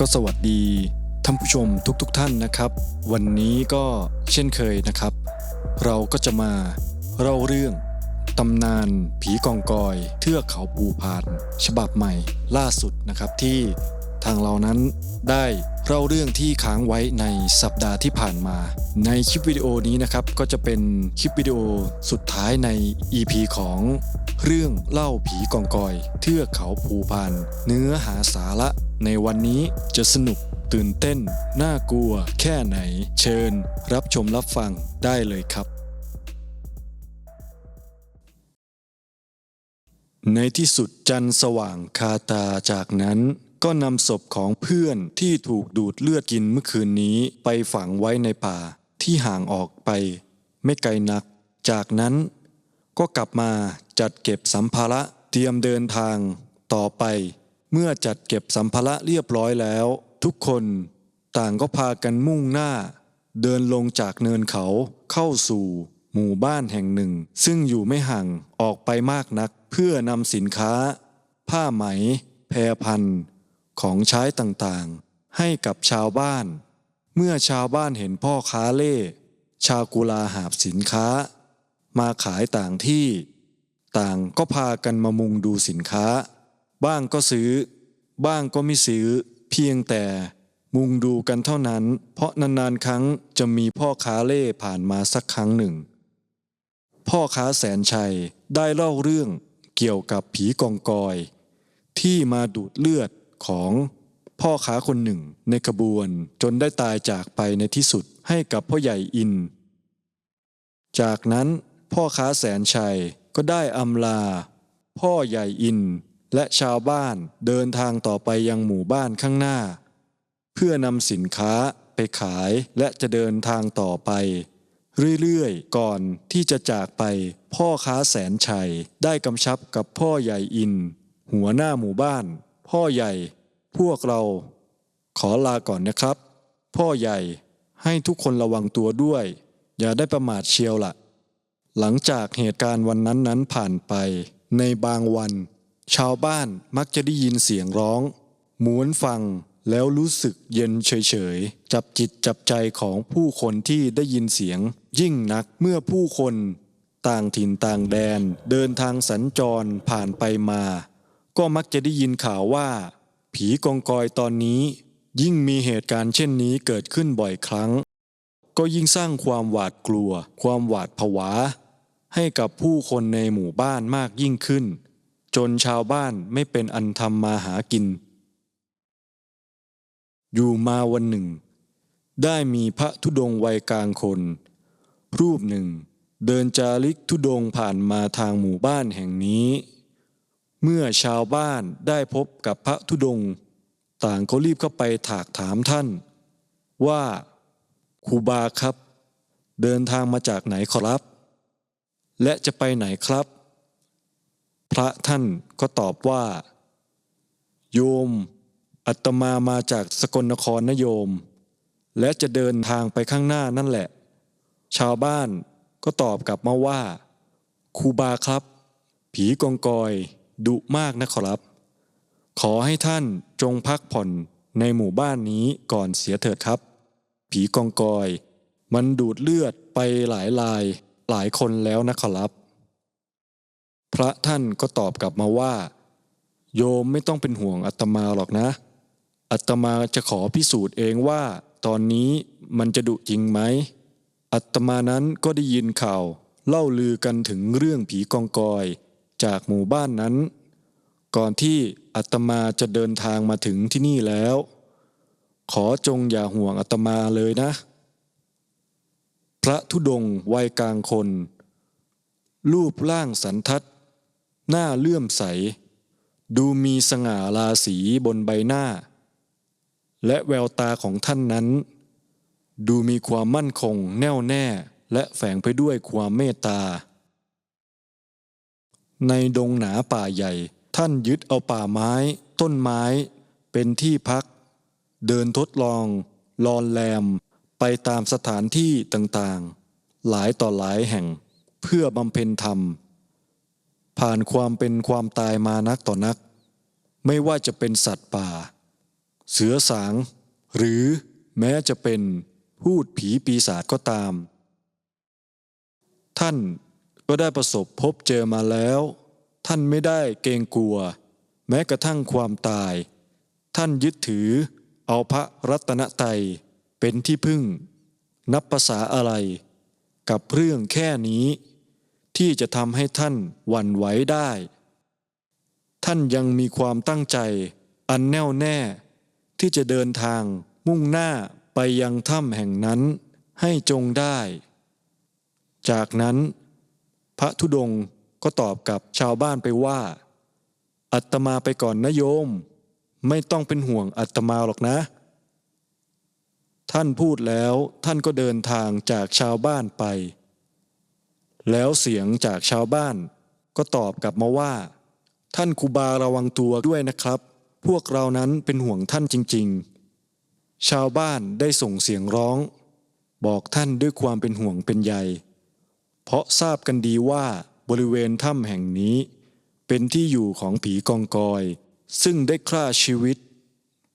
ก็สวัสดีท่านผู้ชมทุกๆทท่านนะครับ วันนี้ก็เช่นเคยนะครับ เราก็จะมาเล่าเรื่องตำนานผีกองกอยเทือกเขาภูพาน ฉบับใหม่ล่าสุดนะครับที่ทางเรานั้นได้เล่าเรื่องที่ค้างไว้ในสัปดาห์ที่ผ่านมา ในคลิปวิดีโอนี้นะครับก็จะเป็นคลิปวิดีโอสุดท้ายใน EP ของเรื่องเล่าผีกองกอย เทือกเขาภูพาน เนื้อหาสาระ ในวันนี้จะสนุกตื่นเต้น น่ากลัว แค่ไหน เชิญ รับชมรับฟังได้เลยครับ ในที่สุดจันสว่างคาตาจากนั้น ก็นำศพของเพื่อนที่ถูกดูดเลือดกินเมื่อคืนนี้ไปฝังไว้ในป่าที่ห่างออกไป ไม่ไกลนัก จากนั้น ก็กลับมาจัดเก็บสัมภาระเตรียมเดินทางต่อไป เมื่อจัดเก็บสัมภาระเรียบร้อยแล้ว ทุกคนต่างก็พากันมุ่งหน้า เดินลงจากเนินเขาเข้าสู่ หมู่บ้านแห่งหนึ่ง ซึ่งอยู่ไม่ห่างออกไปมากนักเพื่อนำสินค้า ผ้าไหม แพรพันธุ์ ของใช้ต่างๆ ให้กับชาวบ้าน เมื่อชาวบ้านเห็นพ่อค้าเล่ ชาวกุลาหาบสินค้า มาขายต่างที่ ต่างก็พากันมามุงดูสินค้า บ้างก็ซื้อ บ้างก็ไม่ซื้อ เพียงแต่มุงดูกันเท่านั้น เพราะนานๆครั้งจะมีพ่อค้าเล่ผ่านมาสักครั้งหนึ่ง พ่อค้าแสนชัยได้เล่าเรื่องเกี่ยวกับผีกองกอย ที่มาดูดเลือดของพ่อค้าคนหนึ่งในขบวนจนได้ตายจากไปในที่สุดให้กับพ่อใหญ่อิน จากนั้นพ่อค้าแสนชัยก็ได้อำลา พ่อใหญ่อิน และชาวบ้านเดินทางต่อไปยังหมู่บ้านข้างหน้า เพื่อนำสินค้าไปขายและจะเดินทางต่อไป เรื่อยๆ ก่อนที่จะจากไปพ่อค้าแสนชัยได้กำชับกับพ่อใหญ่อิน หัวหน้าหมู่บ้าน พ่อใหญ่ พวกเรา ขอลาก่อนนะครับ พ่อใหญ่ให้ทุกคนระวังตัวด้วย อย่าได้ประมาทเชียวละหลังจากเหตุการณ์วันนั้นนั้นผ่านไป ในบางวัน ชาวบ้านมักจะได้ยินเสียงร้องหมวนฟังแล้วรู้สึกเย็นเฉยๆ จับจิตจับใจของผู้คนที่ได้ยินเสียง ยิ่งนักเมื่อผู้คน ต่างถิ่นต่างแดน เดินทางสัญจรผ่านไปมา ก็มักจะได้ยินข่าวว่า ผีกองกอยตอนนี้ ยิ่งมีเหตุการณ์เช่นนี้เกิดขึ้นบ่อยครั้ง ก็ยิ่งสร้างความหวาดกลัว ความหวาดผวา ให้กับผู้คนในหมู่บ้านมากยิ่งขึ้น จนชาวบ้านไม่เป็นอันทำมาหากิน อยู่มาวันหนึ่ง ได้มีพระธุดงวัยกลางคน รูปหนึ่ง เดินจาริกธุดงผ่านมาทางหมู่บ้านแห่งนี้ เมื่อชาวบ้านได้พบกับพระธุดง ต่างก็รีบเข้าไปถากถามท่าน ว่าครูบาครับ เดินทางมาจากไหนขอรับ และจะไปไหนครับ พระท่านก็ตอบว่า โยม อัตมามาจากสกลนครนะโยม และจะเดินทางไปข้างหน้านั่นแหละ ชาวบ้านก็ตอบกลับมาว่าครูบาครับ ผีกองกอยดุมากนะครับ ขอให้ท่านจงพักผ่อนในหมู่บ้านนี้ก่อนเสียเถิดครับ ผีกองกอย มันดูดเลือดไปหลายลายหลายคนแล้วนะครับ พระท่านก็ตอบกลับมาว่า โยมไม่ต้องเป็นห่วงอาตมาหรอกนะ อาตมาจะขอพิสูจน์เองว่า ตอนนี้มันจะดุจริงไหมอาตมานั้นก็ได้ยินข่าว เล่าลือกันถึงเรื่องผีกองกอย จากหมู่บ้านนั้น ก่อนที่อาตมาจะเดินทางมาถึงที่นี่แล้ว ขอจงอย่าห่วงอาตมาเลยนะ พระธุดงวัยกลางคนรูปร่างสันทัด หน้าเลื่อมใส ดูมีสง่าราศีบนใบหน้า และแววตาของท่านนั้น ดูมีความมั่นคงแน่วแน่ และแฝงไปด้วยความเมตตา ในดงหนาป่าใหญ่ ท่านยึดเอาป่าไม้ ต้นไม้ เป็นที่พัก เดินทดลอง ลอนแลม ไปตามสถานที่ต่างๆ หลายต่อหลายแห่ง เพื่อบำเพ็ญธรรม ผ่านความเป็นความตายมานักต่อนัก ไม่ว่าจะเป็นสัตว์ป่า เสือสาง หรือแม้จะเป็นพูดผีปีศาจก็ตาม ท่านก็ได้ประสบพบเจอมาแล้ว ท่านไม่ได้เกรงกลัว แม้กระทั่งความตาย ท่านยึดถือเอาพระรัตนตรัยเป็นที่พึ่ง นับภาษาอะไร กับเรื่องแค่นี้ ที่จะทำให้ท่านหวั่นไหวได้ ท่านยังมีความตั้งใจ อันแน่วแน่ ที่จะเดินทางมุ่งหน้าไปยังถ้ำแห่งนั้นให้จงได้ จากนั้น พระธุดงก็ตอบกับชาวบ้านไปว่า อัตมาไปก่อนนะโยม ไม่ต้องเป็นห่วงอัตมาหรอกนะ ท่านพูดแล้วท่านก็เดินทางจากชาวบ้านไป แล้วเสียงจากชาวบ้าน ก็ตอบกลับมาว่า ท่านครูบาระวังตัวด้วยนะครับ พวกเรานั้นเป็นห่วงท่านจริง ๆ ชาวบ้านได้ส่งเสียงร้อง บอกท่านด้วยความเป็นห่วงเป็นใย เพราะทราบกันดีว่าบริเวณถ้ำแห่งนี้ เป็นที่อยู่ของผีกองกอย ซึ่งได้ฆ่าชีวิต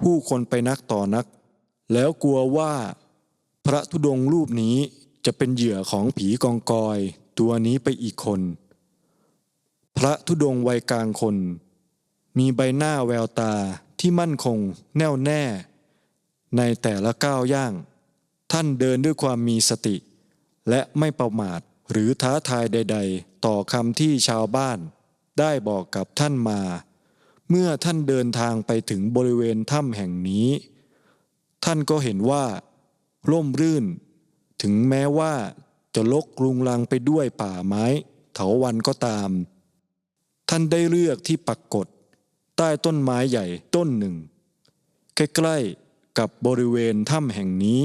ผู้คนไปนักต่อนัก แล้วกลัวว่า พระธุดงรูปนี้จะเป็นเหยื่อของผีกองกอย ตัวนี้ไปอีกคน พระธุดงวัยกลางคน มีใบหน้าแววตาที่มั่นคงแน่วแน่ ในแต่ละก้าวย่าง ท่านเดินด้วยความมีสติ และไม่ประมาทหรือท้าทายใด ๆ ต่อคำที่ชาวบ้าน ได้บอกกับท่านมา เมื่อท่านเดินทางไปถึงบริเวณถ้ำแห่งนี้ ท่านก็เห็นว่า ร่มรื่น ถึงแม้ว่า จะลกรุงรังไปด้วยป่าไม้ เถาวันก็ตาม ท่านได้เลือกที่ปักกฏใต้ต้นไม้ใหญ่ต้นหนึ่ง ใกล้ๆกับบริเวณถ้ำแห่งนี้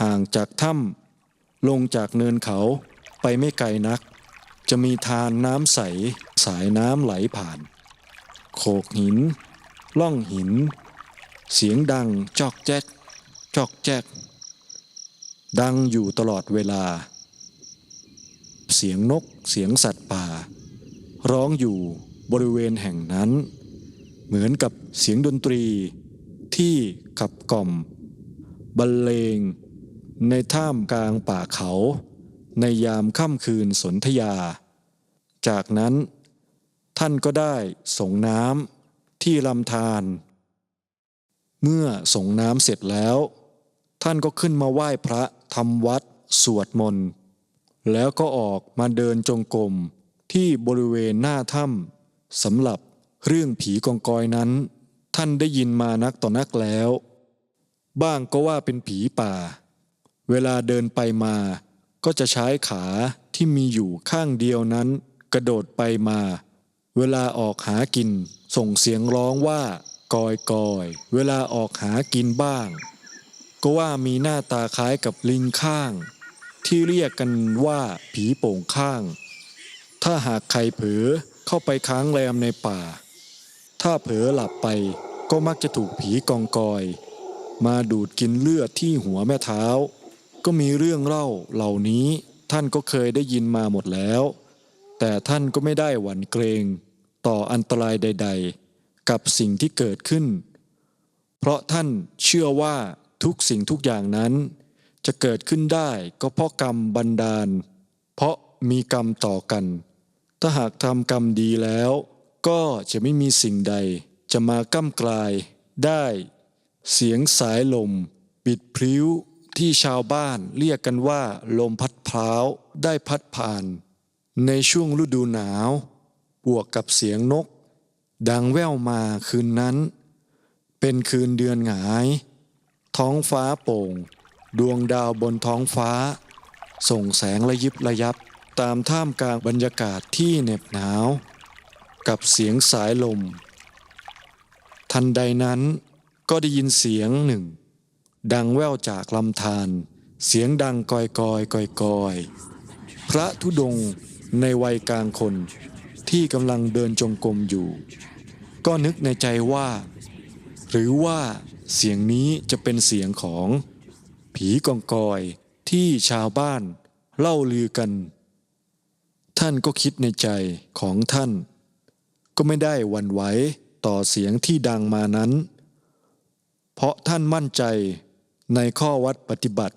ห่างจากถ้ำลงจากเนินเขาไปไม่ไกลนัก จะมีทานน้ำใสสายน้ำไหลผ่าน โขกหิน ล่องหิน เสียงดังจอกแจ๊กจอกแจ๊กดังอยู่ตลอดเวลา เสียงนกเสียงสัตว์ป่า ร้องอยู่บริเวณแห่งนั้น เหมือนกับเสียงดนตรีที่ขับกล่อม บรรเลง ในท่ามกลางป่าเขา ในยามค่ำคืนสนธยา จากนั้นท่านก็ได้ส่งน้ำที่ลำธารเมื่อส่งน้ำเสร็จแล้ว ท่านก็ขึ้นมาไหว้พระทำวัดสวดมนต์ แล้วก็ออกมาเดินจงกรมที่บริเวณหน้าถ้ำสำหรับเรื่องผีกองกอยนั้น ท่านได้ยินมานักต่อนักแล้ว บ้างก็ว่าเป็นผีป่า เวลาเดินไปมาก็จะใช้ขาที่มีอยู่ข้างเดียวนั้น กระโดดไปมา เวลาออกหากินส่งเสียงร้องว่ากอยกอย เวลาออกหากินบ้าง ก็ว่ามีหน้าตาคล้ายกับลิงข้าง ที่เรียกกันว่าผีโป่งข้าง ถ้าหากใครเผลอเข้าไปค้างแรมในป่า ถ้าเผลอหลับไปก็มักจะถูกผีกองกอย มาดูดกินเลือดที่หัวแม่เท้า ก็มีเรื่องเล่าเหล่านี้ท่านก็เคยได้ยินมาหมดแล้ว แต่ท่านก็ไม่ได้หวั่นเกรงต่ออันตรายใด ๆ กับสิ่งที่เกิดขึ้น เพราะท่านเชื่อว่าทุกสิ่งทุกอย่างนั้น จะเกิดขึ้นได้ก็เพราะกรรมบันดาล เพราะมีกรรมต่อกัน ถ้าหากทำกรรมดีแล้ว ก็จะไม่มีสิ่งใด จะมาก้ำกลายได้ เสียงสายลม บิดพริ้วที่ชาวบ้านเรียกกันว่า ลมพัดพร้าวได้พัดผ่าน ในช่วงฤดูหนาว บวกกับเสียงนก ดังแว่วมาคืนนั้น เป็นคืนเดือนหงาย ท้องฟ้าโป่ง ดวงดาวบนท้องฟ้า ส่งแสงระยิบระยับตามท่ามกลางบรรยากาศที่เหน็บหนาว กับเสียงสายลม ทันใดนั้นก็ได้ยินเสียงหนึ่ง ดังแว่วจากลำธารเสียงดังกอยกอยกอยกอย พระธุดงในวัยกลางคนที่กำลังเดินจงกรมอยู่ ก็นึกในใจว่า หรือว่าเสียงนี้จะเป็นเสียงของ ผีกองกอยที่ชาวบ้านเล่าลือกัน ท่านก็คิดในใจของท่าน ก็ไม่ได้วันไหวต่อเสียงที่ดังมานั้น เพราะท่านมั่นใจในข้อวัดปฏิบัติ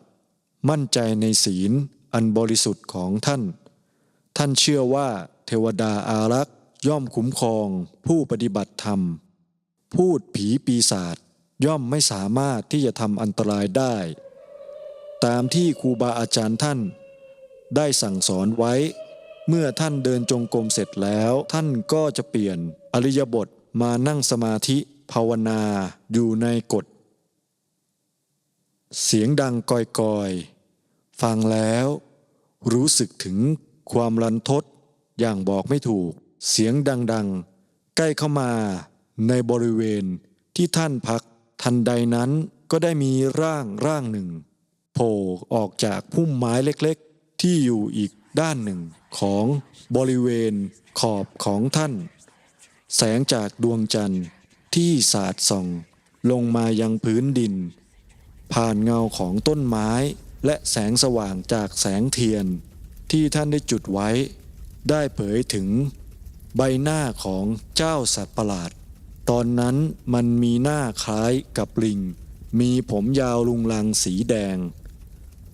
มั่นใจในศีลอันบริสุทธิ์ของท่าน ท่านเชื่อว่าเทวดาอารักษ์ย่อมคุ้มครองผู้ปฏิบัติธรรม พูดผีปีศาจย่อมไม่สามารถที่จะทำอันตรายได้ ตามที่ครูบาอาจารย์ท่าน ได้สั่งสอนไว้ เมื่อท่านเดินจงกรมเสร็จแล้ว ท่านก็จะเปลี่ยนอริยบทมานั่งสมาธิภาวนาอยู่ในกฎ เสียงดังกอยๆ ฟังแล้ว รู้สึกถึงความรันทดอย่างบอกไม่ถูก เสียงดังๆ ใกล้เข้ามาในบริเวณที่ท่านพักทันใดนั้นก็ได้มีร่างร่างหนึ่ง โผล่ออกจากพุ่มไม้เล็กๆ ที่อยู่อีกด้านหนึ่งของบริเวณขอบของท่าน แสงจากดวงจันทร์ที่สาดส่องลงมายังพื้นดิน ผ่านเงาของต้นไม้และแสงสว่างจากแสงเทียนที่ท่านได้จุดไว้ ได้เผยถึงใบหน้าของเจ้าสัตว์ประหลาด ตอนนั้นมันมีหน้าคล้ายกับลิง มีผมยาวลุงลังสีแดง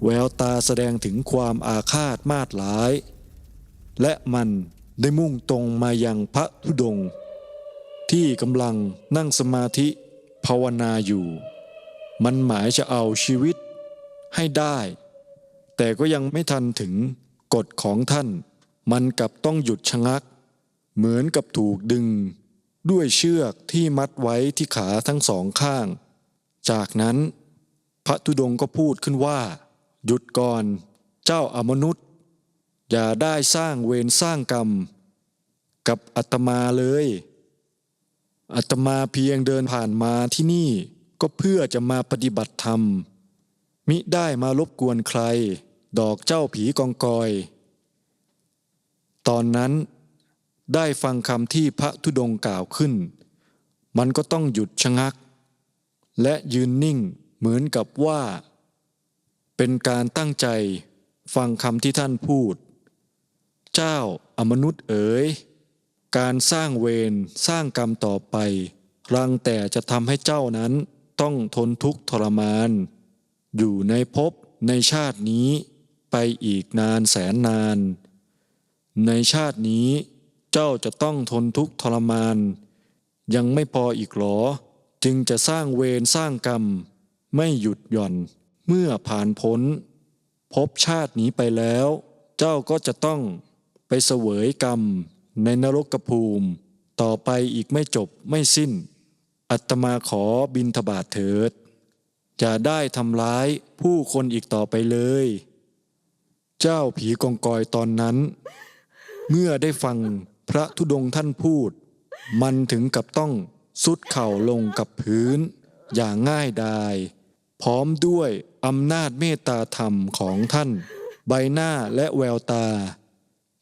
แววตาแสดงถึงความอาฆาตมาดร้าย และมันได้มุ่งตรงมายังพระธุดง ที่กำลังนั่งสมาธิภาวนาอยู่ มันหมายจะเอาชีวิตให้ได้ แต่ก็ยังไม่ทันถึงกฎของท่าน มันกลับต้องหยุดชะงัก เหมือนกับถูกดึง ด้วยเชือกที่มัดไว้ที่ขาทั้งสองข้าง จากนั้นพระธุดงก็พูดขึ้นว่า หยุดก่อน เจ้าอมนุษย์ อย่าได้สร้างเวรสร้างกรรม กับอาตมาเลยอาตมาเพียงเดินผ่านมาที่นี่ก็เพื่อจะมาปฏิบัติธรรม มิได้มารบกวนใคร ดอกเจ้าผีกองกอย ตอนนั้นได้ฟังคำที่พระธุดงกล่าวขึ้น มันก็ต้องหยุดชะงัก และยืนนิ่งเหมือนกับว่า เป็นการตั้งใจฟังคำที่ท่านพูด เจ้าอมนุษย์เอ๋ย การสร้างเวรสร้างกรรมต่อไป รังแต่จะทำให้เจ้านั้นต้องทนทุกข์ทรมาน อยู่ในภพในชาตินี้ไปอีกนานแสนนาน ในชาตินี้เจ้าจะต้องทนทุกข์ทรมาน ยังไม่พออีกหรอ จึงจะสร้างเวรสร้างกรรม ไม่หยุดหย่อน เมื่อผ่านพ้นพบชาตินี้ไปแล้ว เจ้าก็จะต้องไปเสวยกรรมในนรกภูมิ ต่อไปอีกไม่จบไม่สิ้น อัตมาขอบินทบาทเถิด จะได้ทำร้ายผู้คนอีกต่อไปเลย เจ้าผีกองกอยตอนนั้น เมื่อได้ฟังพระธุดงท่านพูด มันถึงกับต้องสุดเข่าลงกับพื้น อย่างง่ายดาย พร้อมด้วย อำนาจเมตตาธรรมของท่าน ใบหน้าและแววตา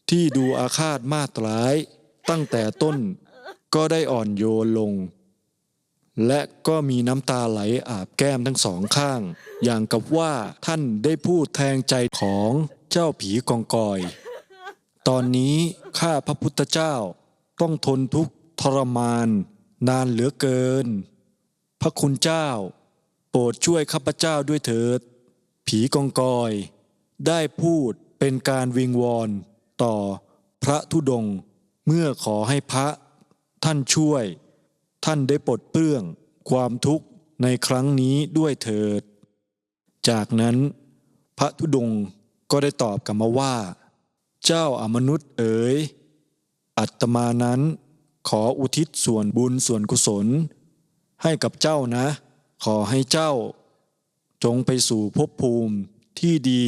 ที่ดูอาฆาตมาตร้าย ตั้งแต่ต้นก็ได้อ่อนโยนลง และก็มีน้ำตาไหลอาบแก้มทั้งสองข้าง อย่างกับว่าท่านได้พูดแทงใจของเจ้าผีกองกอย ตอนนี้ข้าพระพุทธเจ้าต้องทนทุกข์ทรมาน นานเหลือเกิน พระคุณเจ้า โปรดช่วยข้าพเจ้าด้วยเถิด ผีกองกอย ได้พูดเป็นการวิงวอนต่อพระธุดงค์เมื่อขอให้พระท่านช่วย ท่านได้ปลดเปลื้องความทุกข์ในครั้งนี้ด้วยเถิด จากนั้นพระธุดงค์ก็ได้ตอบกลับมาว่า เจ้าอมนุษย์เอ๋ยอัตมานั้นขออุทิศส่วนบุญส่วนกุศล ให้กับเจ้านะ ขอให้เจ้า จงไปสู่ภพภูมิที่ดี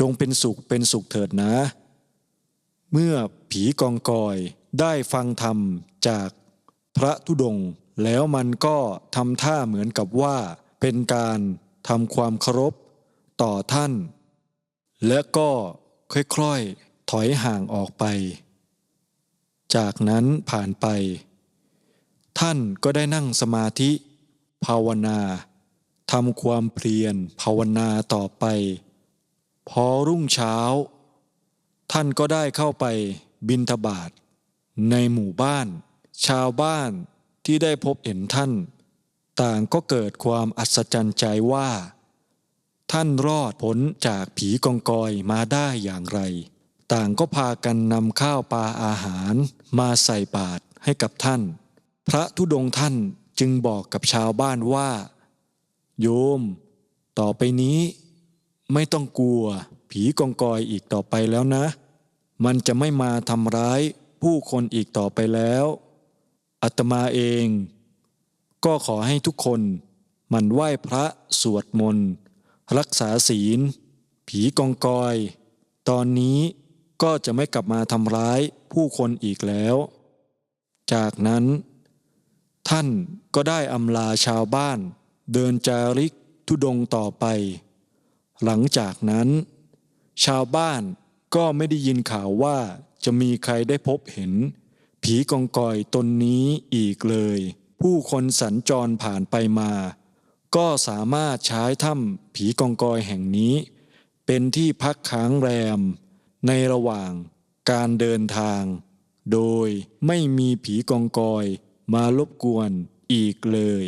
จงเป็นสุขเป็นสุขเถิดนะ เมื่อผีกองกอยได้ฟังธรรมจากพระธุดงค์แล้วมันก็ทำท่าเหมือนกับว่าเป็นการทำความเคารพต่อท่าน และก็ค่อยๆ ถอยห่างออกไป จากนั้นผ่านไป ท่านก็ได้นั่งสมาธิ ภาวนาทำความเพียรภาวนาต่อไป พอรุ่งเช้า ท่านก็ได้เข้าไปบินทบาทในหมู่บ้าน ชาวบ้านที่ได้พบเห็นท่าน ต่างก็เกิดความอัศจรรย์ใจว่า ท่านรอดพ้นจากผีกองกอยมาได้อย่างไร ต่างก็พากันนำข้าวปลาอาหารมาใส่บาตรให้กับท่าน พระธุดงท่าน จึงบอกกับชาวบ้านว่า โยม ต่อไปนี้ ไม่ต้องกลัว ผีกองกอยอีกต่อไปแล้วนะ มันจะไม่มาทำร้ายผู้คนอีกต่อไปแล้วอาตมาเอง ก็ขอให้ทุกคนมันไหว้พระสวดมนต์รักษาศีล ผีกองกอย ตอนนี้ก็จะไม่กลับมาทำร้ายผู้คนอีกแล้ว จากนั้น ท่านก็ได้อำลาชาวบ้าน เดินจาริกทุดงต่อไป หลังจากนั้น ชาวบ้านก็ไม่ได้ยินข่าวว่าจะมีใครได้พบเห็น ผีกองกอยตนนี้อีกเลย ผู้คนสัญจรผ่านไปมา ก็สามารถใช้ถ้ำผีกองกอยแห่งนี้ เป็นที่พักค้างแรม ในระหว่างการเดินทาง โดยไม่มีผีกองกอย มารบกวนอีกเลย